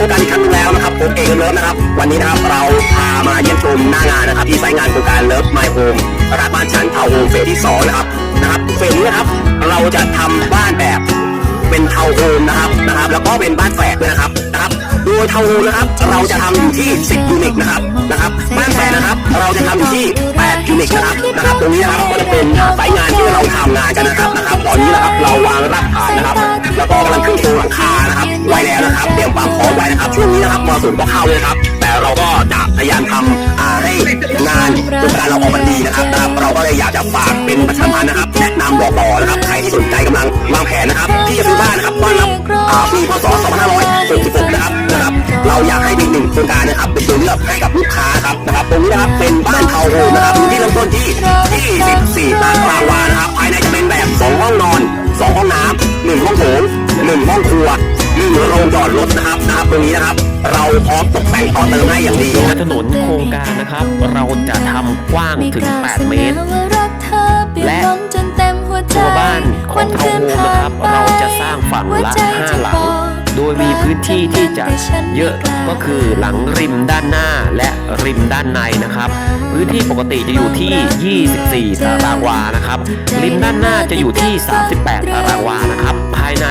พบกันอีกครั้งนึงแล้วนะครับผมเอกเลิฟนะครับ วันนี้นะครับเราพามาเยี่ยมชมหน้างานนะครับที่ไซต์งานโครงการเลิฟไมโฮมร้านบ้านฉันทาวโฮมเฟสที่สองนะครับนะครับเฟสนี้นะครับเราจะทำบ้านแบบเป็นทาวโฮมนะครับนะครับ แล้วก็เป็นบ้านแฝดด้วยนะครับนะครับโดยทาวโฮมนะครับ เราจะทำอยู่ที่ 10ยูนิตนะครับนะครับบ้านแฝดนะครับ เราจะทำอยู่ที่8ยูนิตนะครับนะครับ ตรงนี้นะครับก็จะเป็นสายงานที่เราทำงานกันนะครับนะครับ ตอนนี้นะครับเราวางรากฐานนะครับ สุมก็เข้าเลยครับ แต่เราก็จะพยายามทำให้งานโครงการเราออกมาดีนะครับนะครับเราก็เลยอยากจะฝากเป็นประชามพันธ์นะครับ แนะนำบอกต่อนะครับใครที่สนใจกำลังวางแผนนะครับ ที่จะซื้อบ้านนะครับบ้านรับอ่าปีพศ 2566 นะครับนะครับเราอยากให้เป็นหนึ่งโครงการนะครับเป็นตัวเลือกให้กับลูกค้าครับนะครับตรงนี้นะครับเป็นบ้านทาวน์โฮมนะครับที่เริ่มต้นที่ ตรงนี้นะครับ เราพร้อมตกแต่งต่อเติมให้อย่างดีถนนโครงการนะครับ เราจะทำกว้างถึง 8 เมตร และตัวบ้านของทาวน์โฮมนะครับ เราจะสร้างฝั่งละ5หลัง โดยมีพื้นที่ที่จะเยอะก็คือหลังริมด้านหน้า ริมด้านในนะครับ พื้นที่ปกติจะอยู่ที่ 24 ตารางวานะครับ ริมด้านหน้าจะอยู่ที่ 38 ตารางวานะครับ ภายใน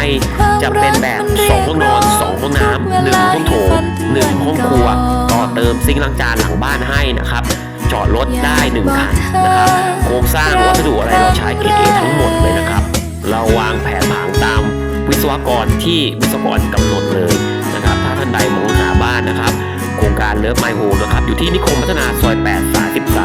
จะเป็นแบบ2ห้องนอน 2 ห้องน้ำ 1 ห้องโถง 1 ห้องครัว ต่อเติมซิงค์ล้างจานหลังบ้านให้นะครับจอดรถได้หนึ่งคันนะครับ โครงสร้างวัสดุอะไรเราใช้เอเอทั้งหมดเลยนะครับ เราวางแผนผังตามวิศวกรที่วิศวกรกำหนดเลยนะครับ ถ้าท่านใดมองหา เลิฟไมโฮนะครับอยู่ที่นิคมพัฒนาซอย8 33